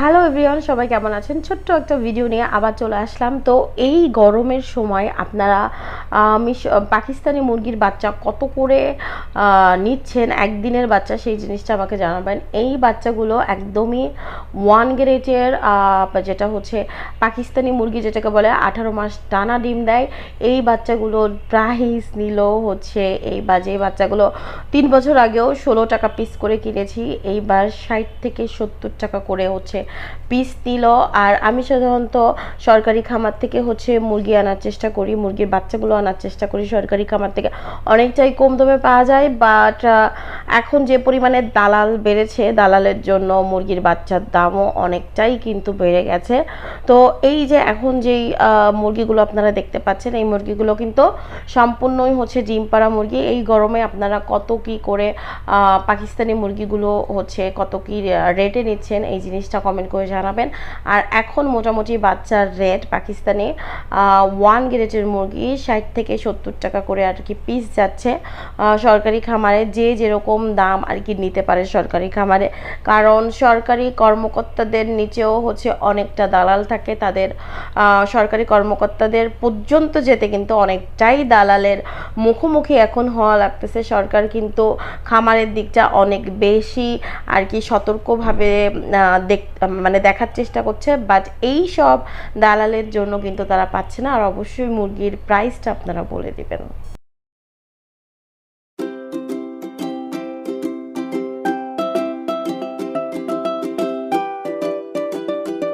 Hello everyone সবাই কেমন আছেন? ছোট্ট একটা ভিডিও নিয়ে আবার চলে আসলাম। তো এই গরমের সময় আপনারা পাকিস্তানি মুরগির বাচ্চা কত করে নিচ্ছেন? একদিনের বাচ্চা, সেই জিনিসটা আমাকে জানাবেন। এই বাচ্চাগুলো একদমই ওয়ান গ্রেটের যেটা হচ্ছে পাকিস্তানি মুরগি যেটাকে বলে আঠারো মাস টানা ডিম দেয়, এই বাচ্চাগুলোর প্রাইস নিল হচ্ছে এই বা, যে বাচ্চাগুলো তিন বছর আগেও ষোলো টাকা পিস করে কিনেছি, এইবার ষাট থেকে সত্তর টাকা করে হচ্ছে পিস দিল। আর আমি সাধারণত সরকারি খামার থেকে হচ্ছে মুরগি আনার চেষ্টা করি, মুরগির বাচ্চাগুলো আনার চেষ্টা করি সরকারি খামার থেকে। অনেকটাই কম দামে পাওয়া যায় বাট এখন যে পরিমাণে দালাল বেড়েছে, দালালের জন্য মুরগির বাচ্চার দামও অনেকটাই কিন্তু বেড়ে গেছে। তো এই যে এখন যেই মুরগিগুলো আপনারা দেখতে পাচ্ছেন, এই মুরগিগুলো কিন্তু সম্পূর্ণই হচ্ছে ডিম পাড়া মুরগি। এই গরমে আপনারা কত কি করে পাকিস্তানি মুরগিগুলো হচ্ছে কত কি রেটে নিচ্ছেন, এই জিনিসটা কমেন্ট করে জানাবেন। আর এখন মোটামুটি বাচ্চার রেট পাকিস্তানে ওয়ান গ্রেটের মুরগি ষাট থেকে সত্তর টাকা করে আর কি পিস যাচ্ছে। সরকারি খামারে যে যেরকম দাম আর কি নিতে পারে সরকারি খামারে। কারণ সরকারি কর্মকর্তাদের নিচেও হচ্ছে অনেকটা দালাল থাকে। তাদের সরকারি কর্মকর্তাদের পর্যন্ত যেতে কিন্তু অনেকটাই দালালের মুখোমুখি এখন হওয়া লাগতেছে। সরকার কিন্তু খামারের দিকটা অনেক বেশি আর কি সতর্কভাবে দেখ মানে দেখার চেষ্টা করছে। বাট এই সব দালালের জন্য কিন্তু তারা পাচ্ছে না। আর অবশ্যই মুরগির প্রাইসটা আপনারা বলে দিবেন।